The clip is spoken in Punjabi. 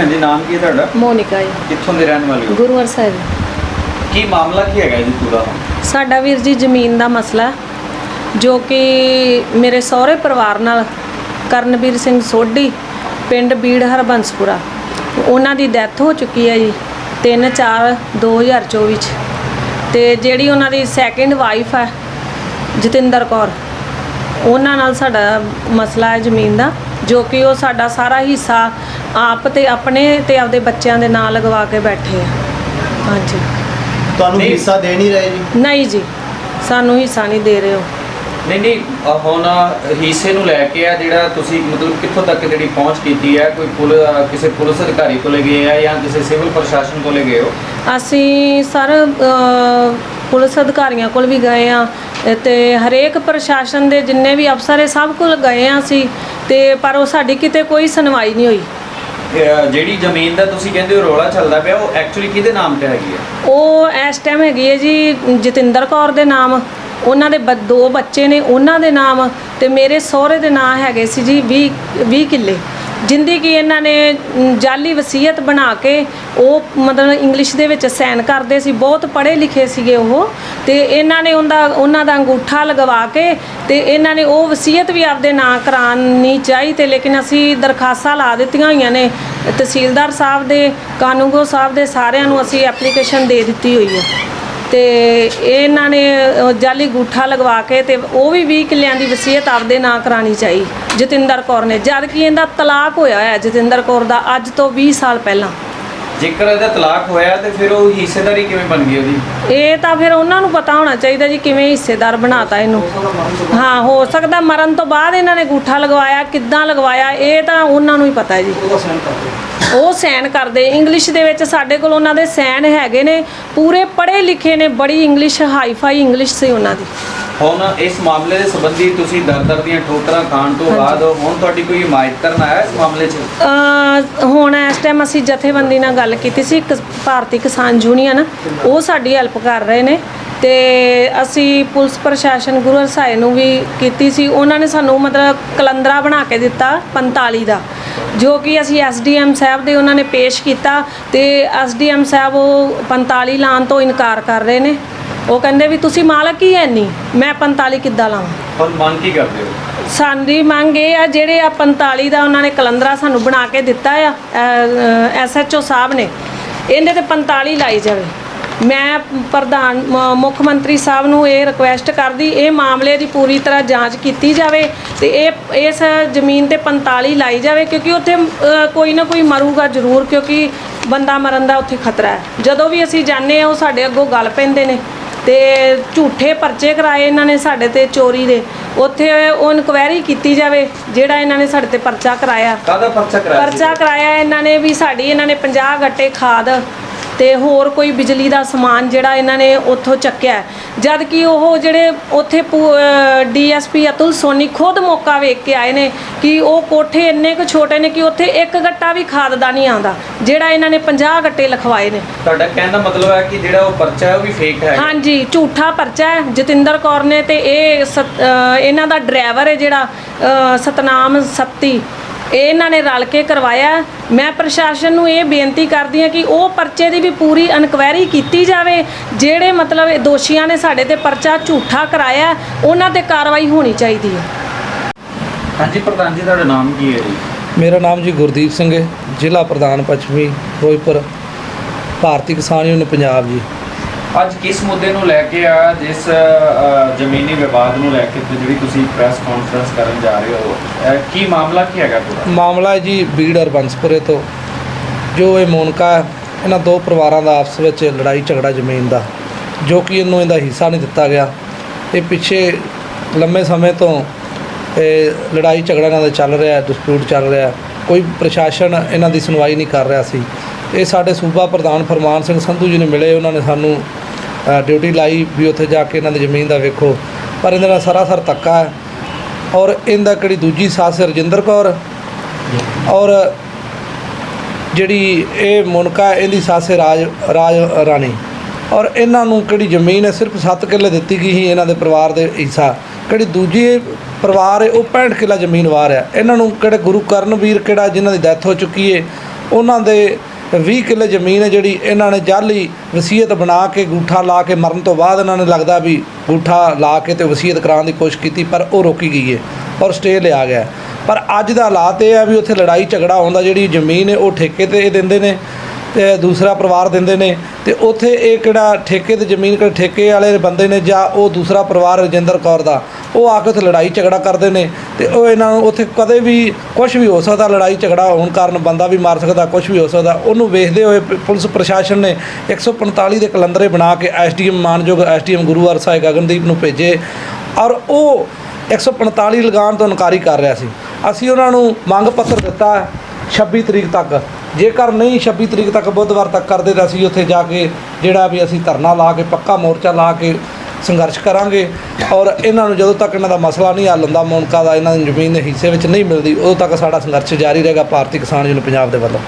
ਭੈਣ ਜੀ ਨਾਮ ਕੀ ਹੈ ਤੁਹਾਡਾ? ਮੋਨਿਕਾ ਜੀ। ਕਿੱਥੋਂ ਦੇ ਰਹਿਣ ਵਾਲੇ ਹੋ? ਗੁਰੂਵਰ ਸਾਹਿਬ। ਕੀ ਮਾਮਲਾ ਕੀ ਹੈਗਾ ਜੀ ਪੂਰਾ? ਸਾਡਾ ਵੀਰ ਜੀ ਜ਼ਮੀਨ ਦਾ ਮਸਲਾ ਜੋ ਕਿ ਮੇਰੇ ਸਹੁਰੇ ਪਰਿਵਾਰ ਨਾਲ ਕਰਨਵੀਰ ਸਿੰਘ ਸੋਢੀ ਪਿੰਡ ਬੀੜ ਹਰਬੰਸਪੁਰਾ। ਉਹਨਾਂ ਦੀ ਡੈਥ ਹੋ ਚੁੱਕੀ ਹੈ ਜੀ 3 4 2024 ਚ। ਤੇ ਜਿਹੜੀ ਉਹਨਾਂ ਦੀ ਸੈਕਿੰਡ ਵਾਈਫ ਹੈ ਜਤਿੰਦਰ ਕੌਰ ਉਹਨਾਂ ਨਾਲ ਸਾਡਾ ਮਸਲਾ ਹੈ ਜ਼ਮੀਨ ਦਾ ਜੋ ਕਿ ਉਹ ਸਾਡਾ ਸਾਰਾ ਹਿੱਸਾ ਆਪ ਤੇ ਆਪਣੇ ਤੇ ਆਪਦੇ ਬੱਚਿਆਂ ਦੇ ਨਾਂ ਲਗਵਾ ਕੇ ਬੈਠੇ ਆ। ਹਾਂਜੀ। ਤੁਹਾਨੂੰ। ਹਿੱਸਾ ਦੇ ਨਹੀਂ ਰਹੇ ਜੀ? ਨਹੀਂ ਜੀ। ਸਾਨੂੰ ਹਿੱਸਾ ਨਹੀਂ ਦੇ ਰਹੇ ਹੋ ਨਹੀਂ ਨਹੀਂ ਹੁਣ ਹਿੱਸੇ ਨੂੰ ਲੈ ਕੇ ਆ ਜਿਹੜਾ ਤੁਸੀਂ ਮਤਲਬ ਕਿੱਥੋਂ ਤੱਕ ਜਿਹੜੀ ਪਹੁੰਚ ਕੀਤੀ ਹੈ ਕੋਈ ਪੁਲ ਕਿਸੇ ਪੁਲਿਸ ਅਧਿਕਾਰੀ ਕੋਲੇ ਗਏ ਆ ਜਾਂ ਕਿਸੇ ਸਿਵਲ ਪ੍ਰਸ਼ਾਸਨ ਕੋਲੇ ਗਏ ਹੋ? ਅਸੀਂ ਸਰ ਅ, ਪੁਲਿਸ ਅਧਿਕਾਰੀਆਂ ਕੋਲ ਵੀ ਗਏ ਆ ਤੇ ਹਰੇਕ ਪ੍ਰਸ਼ਾਸਨ ਦੇ ਜਿੰਨੇ ਵੀ ਅਫਸਰ ਹੈ ਸਭ ਕੋਲ ਗਏ ਆ ਅਸੀਂ ਤੇ ਪਰ ਉਹ ਸਾਡੀ ਕਿਤੇ ਕੋਈ ਸੁਣਵਾਈ ਨਹੀਂ ਹੋਈ। ਜਿਹੜੀ ਜ਼ਮੀਨ ਦਾ ਤੁਸੀਂ ਕਹਿੰਦੇ ਹੋ ਰੌਲਾ ਚੱਲਦਾ ਪਿਆ, ਉਹ ਐਕਚੁਅਲੀ ਕਿਹਦੇ ਨਾਮ ਤੇ ਹੈਗੀ ਹੈ? ਉਹ ਇਸ ਟਾਈਮ ਹੈਗੀ ਹੈ ਜੀ ਜਤਿੰਦਰ ਕੌਰ ਦੇ ਨਾਮ। ਉਹਨਾਂ ਦੇ ਬ- ਦੋ ਬੱਚੇ ਨੇ, ਉਹਨਾਂ ਦੇ ਨਾਮ ਤੇ ਮੇਰੇ ਸਹੁਰੇ ਦੇ ਨਾਂ ਹੈਗੇ ਸੀ ਜੀ 20 20 ਕਿੱਲੇ। ਜਿੰਦੀ ਕੀ ਇਹਨਾਂ ਨੇ ਮ, ਜਾਲੀ ਵਸੀਅਤ ਬਣਾ ਕੇ ਉਹ ਮਤਲਬ ਇੰਗਲਿਸ਼ ਦੇ ਵਿੱਚ ਸਾਈਨ ਕਰਦੇ ਸੀ ਬਹੁਤ ਪੜ੍ਹੇ ਲਿਖੇ ਸੀਗੇ ਉਹ ਤੇ ਇਹਨਾਂ ਨੇ ਉਹਦਾ ਉਹਨਾਂ ਦਾ ਅੰਗੂਠਾ ਲਗਵਾ ਕੇ ਤੇ ਇਹਨਾਂ ਨੇ ਉਹ ਵਸੀਅਤ ਵੀ ਆਪਦੇ ਨਾਂ ਕਰਾਉਣੀ ਚਾਹੀ ਤੇ ਲੇਕਿਨ ਅਸੀਂ ਦਰਖਾਸਤਾਂ ਲਾ ਦਿੱਤੀਆਂ ਹੋਈਆਂ ਨੇ ਤਹਿਸੀਲਦਾਰ ਸਾਹਿਬ ਦੇ ਕਾਨੂੰਗੋ ਸਾਹਿਬ ਦੇ ਸਾਰਿਆਂ ਨੂੰ ਅਸੀਂ ਐਪਲੀਕੇਸ਼ਨ ਦੇ ਦਿੱਤੀ ਹੋਈ ਹੈ। ਤੇ ਇਹਨਾਂ ਨੇ ਜਾਲੀ ਗੂਠਾ ਲਗਵਾ ਕੇ ਤੇ ਉਹ ਵੀ 20 ਕਿੱਲਿਆਂ ਦੀ ਵਸੀਅਤ ਆਪਦੇ ਨਾਂ ਕਰਾਣੀ ਚਾਹੀ ਜਤਿੰਦਰ ਕੌਰ ਨੇ। ਜਦ ਕਿ ਇਹਦਾ ਤਲਾਕ ਹੋਇਆ ਹੈ ਜਤਿੰਦਰ ਕੌਰ ਦਾ ਅੱਜ ਤੋਂ 20 ਸਾਲ ਪਹਿਲਾਂ। ਜੇਕਰ ਇਹਦਾ ਤਲਾਕ ਹੋਇਆ ਤੇ ਫਿਰ ਉਹ ਹਿੱਸੇਦਾਰੀ ਕਿਵੇਂ ਬਣ ਗਈ ਉਹਦੀ? ਇਹ ਤਾਂ ਫਿਰ ਉਹਨਾਂ ਨੂੰ ਪਤਾ ਹੋਣਾ ਚਾਹੀਦਾ ਜੀ ਕਿਵੇਂ ਹਿੱਸੇਦਾਰ ਬਣਾਤਾ ਇਹਨੂੰ। ਹਾਂ ਹੋ ਸਕਦਾ ਮਰਨ ਤੋਂ ਬਾਅਦ ਇਹਨਾਂ ਨੇ ਗੂਠਾ ਲਗਵਾਇਆ ਕਿੱਦਾਂ ਲਗਵਾਇਆ ਇਹ ਤਾਂ ਉਹਨਾਂ ਨੂੰ ਹੀ ਪਤਾ ਹੈ ਜੀ। ਉਹ ਸਾਈਨ ਕਰਦੇ। ਇੰਗਲਿਸ਼ ਦੇ ਵਿੱਚ ਸਾਡੇ ਕੋਲ ਉਹਨਾਂ ਦੇ ਸਾਈਨ ਹੈਗੇ ਨੇ। ਪੂਰੇ ਪੜ੍ਹੇ ਲਿਖੇ ਨੇ। ਬੜੀ ਇੰਗਲਿਸ਼ ਹਾਈਫਾਈ ਇੰਗਲਿਸ਼ ਸੀ ਉਹਨਾਂ ਦੀ। ਹੁਣ ਇਸ ਮਾਮਲੇ ਦੇ ਸੰਬੰਧੀ ਤੁਸੀਂ ਦਰ ਦਰ ਦੀਆਂ ਠੋਕਰਾਂ ਖਾਣ ਤੋਂ ਬਾਅਦ ਹੁਣ ਤੁਹਾਡੀ ਕੋਈ ਹਮਾਇਤ ਕਰਨ ਆਇਆ ਇਸ ਮਾਮਲੇ 'ਚ? ਅਹ ਹੁਣ ਇਸ ਟਾਈਮ ਅਸੀਂ ਜਥੇਬੰਦੀ ਨਾਲ ਗੱਲ ਕੀਤੀ ਸੀ ਕਿਸ- ਭਾਰਤੀ ਕਿਸਾਨ ਯੂਨੀਅਨ ਉਹ ਸਾਡੀ ਹੈਲਪ ਕਰ ਰਹੇ ਨੇ। ਤੇ ਅਸੀਂ ਪੁਲਿਸ ਪ੍ਰਸ਼ਾਸਨ ਗੁਰੂ ਹਰਸਾਏ ਨੂੰ ਵੀ ਕੀਤੀ ਸੀ। ਉਹਨਾਂ ਨੇ ਸਾਨੂੰ ਮਤਲਬ ਕਲੰਦਰਾ ਬਣਾ ਕੇ ਦਿੱਤਾ 45 ਦਾ। ਜੋ ਕਿ ਅਸੀਂ ਐਸਡੀਐਮ ਸਾਹਿਬ ਦੇ ਉਹਨਾਂ ਨੇ ਪੇਸ਼ ਕੀਤਾ ਤੇ ਐਸਡੀਐਮ ਸਾਹਿਬ ਉਹ 45 ਲਾਉਣ ਤੋਂ ਇਨਕਾਰ ਕਰ ਰਹੇ ਨੇ। ਉਹ ਕਹਿੰਦੇ ਵੀ ਤੁਸੀਂ ਮਾਲਕ ਹੀ ਹੈ ਨਹੀਂ ਮੈਂ 45 ਕਿੱਦਾਂ ਲਾਵਾਂ? ਹੁਣ ਮੰਗ ਕੀ ਕਰਦੇ ਹੋ? ਸਾਡੀ ਮੰਗ ਇਹ ਆ ਜਿਹੜੇ ਆ 45 ਦਾ ਉਹਨਾਂ ਨੇ ਕਲੰਦਰਾ ਸਾਨੂੰ ਬਣਾ ਕੇ ਦਿੱਤਾ ਆ ਐਸਐਚਓ ਸਾਹਿਬ ਨੇ ਇਹਦੇ ਤੇ 45 ਲਾਈ ਜਾਵੇ। ਮੈਂ ਪ੍ਰਧਾਨ ਮੁੱਖ ਮੰਤਰੀ ਸਾਹਿਬ ਨੂੰ ਇਹ ਰਿਕੁਐਸਟ ਕਰਦੀ ਇਹ ਮਾਮਲੇ ਦੀ ਪੂਰੀ ਤਰ੍ਹਾਂ ਜਾਂਚ ਕੀਤੀ ਜਾਵੇ ਤੇ ਇਹ ਇਸ ਜ਼ਮੀਨ ਤੇ 45 ਲਾਈ ਜਾਵੇ ਕਿਉਂਕਿ ਉੱਥੇ ਕੋਈ ਨਾ ਕੋਈ ਮਰੂਗਾ ਜ਼ਰੂਰ ਕਿਉਂਕਿ ਬੰਦਾ ਮਰਨ ਦਾ ਉੱਥੇ ਖਤਰਾ ਹੈ। ਜਦੋਂ ਵੀ ਅਸੀਂ ਜਾਂਦੇ ਆ ਉਹ ਸਾਡੇ ਅੱਗੋਂ ਗੱਲ ਪੈਂਦੇ ਨੇ ਤੇ ਝੂਠੇ ਪਰਚੇ ਕਰਾਏ ਇਹਨਾਂ ਨੇ ਸਾਡੇ ਤੇ ਚੋਰੀ ਦੇ। ਉੱਥੇ ਉਹ ਇਨਕੁਆਇਰੀ ਕੀਤੀ ਜਾਵੇ ਜਿਹੜਾ ਇਹਨਾਂ ਨੇ ਸਾਡੇ ਤੇ ਪਰਚਾ ਕਰਾਇਆ। ਕਾਹਦਾ ਪਰਚਾ ਕਰਾਇਆ? ਪਰਚਾ ਕਰਾਇਆ ਇਹਨਾਂ ਨੇ ਵੀ ਸਾਡੀ ਇਹਨਾਂ ਨੇ 50 ਗੱਟੇ ਖਾਦ ਤੇ ਹੋਰ ਕੋਈ ਬਿਜਲੀ ਦਾ ਸਮਾਨ ਜਿਹੜਾ ਇਹਨਾਂ ਨੇ ਉੱਥੋਂ ਚੱਕਿਆ। ਜਦ ਕਿ ਉਹ ਜਿਹੜੇ ਉੱਥੇ ਡੀਐਸਪੀ ਅਤੁਲ ਸੋਨੀ ਖੁਦ ਮੌਕਾ ਵੇਖ ਕੇ ਆਏ ਨੇ ਕਿ ਉਹ ਕੋਠੇ ਇੰਨੇ ਕੁ ਛੋਟੇ ਨੇ ਕਿ ਉੱਥੇ ਇੱਕ ਗੱਟਾ ਵੀ ਖਾਦ ਦਾ ਨਹੀਂ ਆਉਂਦਾ ਜਿਹੜਾ ਇਹਨਾਂ ਨੇ 50 ਗੱਟੇ ਲਿਖਵਾਏ ਨੇ। ਤੁਹਾਡਾ ਕਹਿਣ ਦਾ ਮਤਲਬ ਹੈ ਕਿ ਜਿਹੜਾ ਉਹ ਪਰਚਾ ਹੈ ਉਹ ਵੀ ਫੇਕ ਹੈ। ਹਾਂਜੀ ਝੂਠਾ ਪਰਚਾ ਹੈ। ਜਤਿੰਦਰ ਕੌਰ ਨੇ ਤੇ ਇਹ ਸਤ- ਇਹਨਾਂ ਦਾ ਡਰਾਈਵਰ ਹੈ ਜਿਹੜਾ ਸਤਨਾਮ ਸੱਤੀ। ਇਹ ਇਹਨਾਂ ਨੇ ਰਲ ਕੇ ਕਰਵਾਇਆ। ਮੈਂ ਪ੍ਰਸ਼ਾਸਨ ਨੂੰ ਇਹ ਬੇਨਤੀ ਕਰਦੀ ਹਾਂ ਕਿ ਉਹ ਪਰਚੇ ਦੀ ਵੀ ਪੂਰੀ ਇਨਕੁਆਇਰੀ ਕੀਤੀ ਜਾਵੇ। ਜਿਹੜੇ ਮਤਲਬ ਇਹ ਦੋਸ਼ੀਆਂ ਨੇ ਸਾਡੇ ਤੇ ਪਰਚਾ ਝੂਠਾ ਕਰਾਇਆ ਉਹਨਾਂ ਤੇ ਕਾਰਵਾਈ ਹੋਣੀ ਚਾਹੀਦੀ ਹੈ। ਹਾਂਜੀ ਪ੍ਰਧਾਨ ਜੀ ਤੁਹਾਡਾ ਨਾਮ ਕੀ ਹੈ ਜੀ? ਮੇਰਾ ਨਾਮ ਜੀ ਗੁਰਦੀਪ ਸਿੰਘ ਹੈ ਜ਼ਿਲ੍ਹਾ ਪ੍ਰਧਾਨ ਪੱਛਮੀ ਫਿਰੋਜ਼ਪੁਰ ਭਾਰਤੀ ਕਿਸਾਨ ਯੂਨੀਅਨ ਪੰਜਾਬ ਜੀ। ਅੱਜ ਕਿਸ ਮੁੱਦੇ ਨੂੰ ਲੈ ਕੇ ਆ ਜਿਸ ਜ਼ਮੀਨੀ ਵਿਵਾਦ ਨੂੰ ਲੈ ਕੇ ਜਿਹੜੀ ਤੁਸੀਂ ਪ੍ਰੈਸ ਕਾਨਫਰੰਸ ਕਰਨ ਜਾ ਰਹੇ ਹੋ ਕੀ ਮਾਮਲਾ ਕੀ ਹੈਗਾ ਪੂਰਾ ਮਾਮਲਾ ਹੈ ਜੀ ਬੀੜ ਬੰਸਪੁਰੇ ਤੋਂ ਜੋ ਇਹ ਮੋਨਕਾ ਹੈ, ਇਹਨਾਂ ਦੋ ਪਰਿਵਾਰਾਂ ਦਾ ਆਪਸ ਵਿੱਚ ਲੜਾਈ ਝਗੜਾ ਜ਼ਮੀਨ ਦਾ ਜੋ ਕਿ ਇਹਨੂੰ ਇਹਦਾ ਹਿੱਸਾ ਨਹੀਂ ਦਿੱਤਾ ਗਿਆ। ਇਹ ਪਿੱਛੇ ਲੰਮੇ ਸਮੇਂ ਤੋਂ ਇਹ ਲੜਾਈ ਝਗੜਾ ਇਹਨਾਂ ਦਾ ਚੱਲ ਰਿਹਾ ਡਿਸਪਿਊਟ ਚੱਲ ਰਿਹਾ ਕੋਈ ਪ੍ਰਸ਼ਾਸਨ ਇਹਨਾਂ ਦੀ ਸੁਣਵਾਈ ਨਹੀਂ ਕਰ ਰਿਹਾ ਸੀ। ਇਹ ਸਾਡੇ ਸੂਬਾ ਪ੍ਰਧਾਨ ਫਰਮਾਨ ਸਿੰਘ ਸੰਧੂ ਜੀ ਨੇ ਮਿਲੇ, ਉਹਨਾਂ ਨੇ ਸਾਨੂੰ ਡਿਊਟੀ ਲਾਈ ਵੀ ਉੱਥੇ ਜਾ ਕੇ ਇਹਨਾਂ ਦੀ ਜ਼ਮੀਨ ਦਾ ਵੇਖੋ। ਪਰ ਇਹਦੇ ਨਾਲ ਸਰਾਸਰ ਧੱਕਾ ਹੈ। ਔਰ ਇਹਦਾ ਕਿਹੜੀ ਦੂਜੀ ਸੱਸ ਰਜਿੰਦਰ ਕੌਰ? ਔਰ ਜਿਹੜੀ ਇਹ ਮੁਨਕਾ ਇਹਦੀ ਸੱਸ ਰਾਜ ਰਾਜ ਰਾਣੀ। ਔਰ ਇਹਨਾਂ ਨੂੰ ਕਿਹੜੀ ਜ਼ਮੀਨ ਹੈ, ਸਿਰਫ 7 ਕਿੱਲੇ ਦਿੱਤੀ ਗਈ ਸੀ ਇਹਨਾਂ ਦੇ ਪਰਿਵਾਰ ਦੇ ਹਿੱਸਾ। ਕਿਹੜੀ ਦੂਜੀ ਪਰਿਵਾਰ ਹੈ, ਉਹ 65 ਕਿੱਲਾ ਜ਼ਮੀਨ ਵਾਰ ਹੈ। ਇਹਨਾਂ ਨੂੰ ਕਿਹੜੇ ਗੁਰੂ ਕਰਨਵੀਰ ਕਿਹੜਾ, ਜਿਨ੍ਹਾਂ ਦੀ ਡੈਥ ਹੋ ਚੁੱਕੀ ਹੈ, ਉਹਨਾਂ ਦੇ 20 ਕਿੱਲੇ ਜ਼ਮੀਨ ਹੈ ਜਿਹੜੀ ਇਹਨਾਂ ਨੇ ਜਾਲੀ ਵਸੀਅਤ ਬਣਾ ਕੇ, ਗੂਠਾ ਲਾ ਕੇ ਮਰਨ ਤੋਂ ਬਾਅਦ ਇਹਨਾਂ ਨੇ ਲੱਗਦਾ ਵੀ ਗੂਠਾ ਲਾ ਕੇ ਤੇ ਵਸੀਅਤ ਕਰਾਉਣ ਦੀ ਕੋਸ਼ਿਸ਼ ਕੀਤੀ, ਪਰ ਉਹ ਰੋਕੀ ਗਈ ਹੈ ਔਰ ਸਟੇ ਲਿਆ ਗਿਆ। ਪਰ ਅੱਜ ਦਾ ਹਾਲਾਤ ਇਹ ਆ ਵੀ ਉੱਥੇ ਲੜਾਈ ਝਗੜਾ ਹੁੰਦਾ ਜਿਹੜੀ ਜ਼ਮੀਨ ਹੈ ਉਹ ਠੇਕੇ ਤੇ ਇਹ ਦਿੰਦੇ ਨੇ। ਤੇ ਦੂਸਰਾ ਪਰਿਵਾਰ ਦਿੰਦੇ ਨੇ ਤੇ ਉੱਥੇ ਇਹ ਕਿਹੜਾ ਠੇਕੇ ਤੇ ਜ਼ਮੀਨ ਕਿਹੜੇ ਠੇਕੇ ਵਾਲੇ ਬੰਦੇ ਨੇ ਜਾਂ ਉਹ ਦੂਸਰਾ ਪਰਿਵਾਰ ਰਜਿੰਦਰ ਕੌਰ ਦਾ, ਉਹ ਆ ਕੇ ਉੱਥੇ ਲੜਾਈ ਝਗੜਾ ਕਰਦੇ ਨੇ ਤੇ ਉਹ ਇਹਨਾਂ ਨੂੰ ਉੱਥੇ ਕਦੇ ਵੀ ਕੁਝ ਵੀ ਹੋ ਸਕਦਾ ਲੜਾਈ ਝਗੜਾ ਹੋਣ ਕਾਰਨ ਬੰਦਾ ਵੀ ਮਾਰ ਸਕਦਾ ਕੁਝ ਵੀ ਹੋ ਸਕਦਾ, ਉਹਨੂੰ ਵੇਖਦੇ ਹੋਏ ਪੁਲਿਸ ਪ੍ਰਸ਼ਾਸਨ ਨੇ 145 ਦੇ ਕਲੰਦਰੇ ਬਣਾ ਕੇ ਐਸਡੀਐਮ ਮਾਨਯੋਗ ਐਸਡੀਐਮ ਗੁਰੂਵਾਰ ਸਾਹਿਬ ਗਗਨਦੀਪ ਨੂੰ ਭੇਜੇ ਔਰ ਉਹ 145 ਲਗਾਉਣ ਤੋਂ ਇਨਕਾਰੀ ਕਰ ਰਿਹਾ ਸੀ। ਅਸੀਂ ਉਹਨਾਂ ਨੂੰ ਮੰਗ ਪੱਤਰ ਦਿੱਤਾ 26 ਤਰੀਕ ਤੱਕ। ਜੇਕਰ ਨਹੀਂ 26 ਤਰੀਕ ਤੱਕ ਬੁੱਧਵਾਰ ਤੱਕ ਕਰਦੇ ਤਾਂ ਅਸੀਂ ਉੱਥੇ ਜਾ ਕੇ ਜਿਹੜਾ ਵੀ ਅਸੀਂ ਧਰਨਾ ਲਾ ਕੇ, ਪੱਕਾ ਮੋਰਚਾ ਲਾ ਕੇ ਸੰਘਰਸ਼ ਕਰਾਂਗੇ। ਔਰ ਇਹਨਾਂ ਨੂੰ ਜਦੋਂ ਤੱਕ ਇਹਨਾਂ ਦਾ ਮਸਲਾ ਨਹੀਂ ਹੱਲ ਹੁੰਦਾ, ਮੌਨਕਾ ਦਾ ਇਹਨਾਂ ਦੀ ਜ਼ਮੀਨ ਦੇ ਹਿੱਸੇ ਵਿੱਚ ਨਹੀਂ ਮਿਲਦੀ, ਉਦੋਂ ਤੱਕ ਸਾਡਾ ਸੰਘਰਸ਼ ਜਾਰੀ ਰਹੇਗਾ ਭਾਰਤੀ ਕਿਸਾਨ ਯੂਨੀਅਨ ਪੰਜਾਬ ਦੇ ਵੱਲੋਂ।